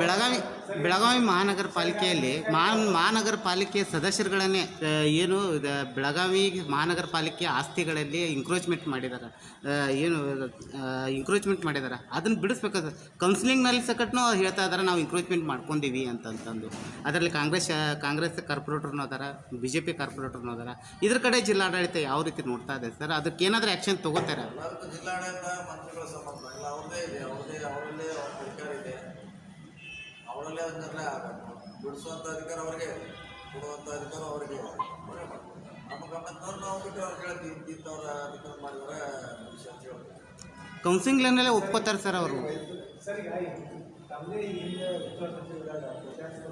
ಬೆಳಗಾವಿ ಬೆಳಗಾವಿ ಮಹಾನಗರ ಪಾಲಿಕೆಯಲ್ಲಿ ಮಹಾ ಮಹಾನಗರ ಪಾಲಿಕೆ ಸದಸ್ಯರುಗಳನ್ನೇ ಏನು ಬೆಳಗಾವಿ ಮಹಾನಗರ ಪಾಲಿಕೆ ಆಸ್ತಿಗಳಲ್ಲಿ ಎಂಕ್ರೋಚ್ಮೆಂಟ್ ಮಾಡಿದ್ದಾರೆ ಏನು ಎಂಕ್ರೋಚ್ಮೆಂಟ್ ಮಾಡಿದ್ದಾರೆ ಅದನ್ನು ಸರ್ ಕೌನ್ಸಿಲಿಂಗ್ನಲ್ಲಿ ಸಕಟ್ನು ಹೇಳ್ತಾ ಇದ್ದಾರೆ ನಾವು ಎಂಕ್ರೋಚ್ಮೆಂಟ್ ಮಾಡ್ಕೊಂಡಿವಿ ಅಂತಂತಂದು. ಅದರಲ್ಲಿ ಕಾಂಗ್ರೆಸ್ ಕಾಂಗ್ರೆಸ್ ಕಾರ್ಪೊರೇಟರ್ನೂ ಅದಾರ ಬಿ ಜೆ ಪಿ ಕಾರ್ಪೊರೇಟರ್ನೂ ಅದಾರ. ಇದ್ರ ಕಡೆ ಜಿಲ್ಲಾಡಳಿತ ಯಾವ ರೀತಿ ನೋಡ್ತಾ ಇದೆ ಸರ್? ಅದಕ್ಕೆ ಏನಾದರೂ ಆ್ಯಕ್ಷನ್ ತೊಗೋತಾರೆ? ಅವರಲ್ಲೇ ಅದನ್ನೆಲ್ಲ ಬಿಡಿಸುವಂಥ ಅಧಿಕಾರ ಅವ್ರಿಗೆ ಕೊಡುವಂಥ ಅಧಿಕಾರ ಅವ್ರಿಗೆ ಇದೆ ಅವರೇ ಮಾಡ್ತಾರೆ ನಮ್ಮ ಗಮನದವ್ರು ನಾವು ಬಿಟ್ಟು ಅವ್ರು ಹೇಳ್ತೀವಿ ಅಧಿಕಾರ ಮಾಡಿದ್ರೆ ವಿಷಯ ಅಂತ ಹೇಳ್ತೀವಿ ಕೌನ್ಸಿಲಿಂಗ್ನಲ್ಲೇ ಒಪ್ಕೋತಾರೆ ಸರ್ ಅವರು. ಸರ್ ಈಗ ತಮ್ಮದೇ ಹಿಂದೆ ಉತ್ತರ ಸಚಿವರಾದ ಕೋಟ್ಯಾಂತರ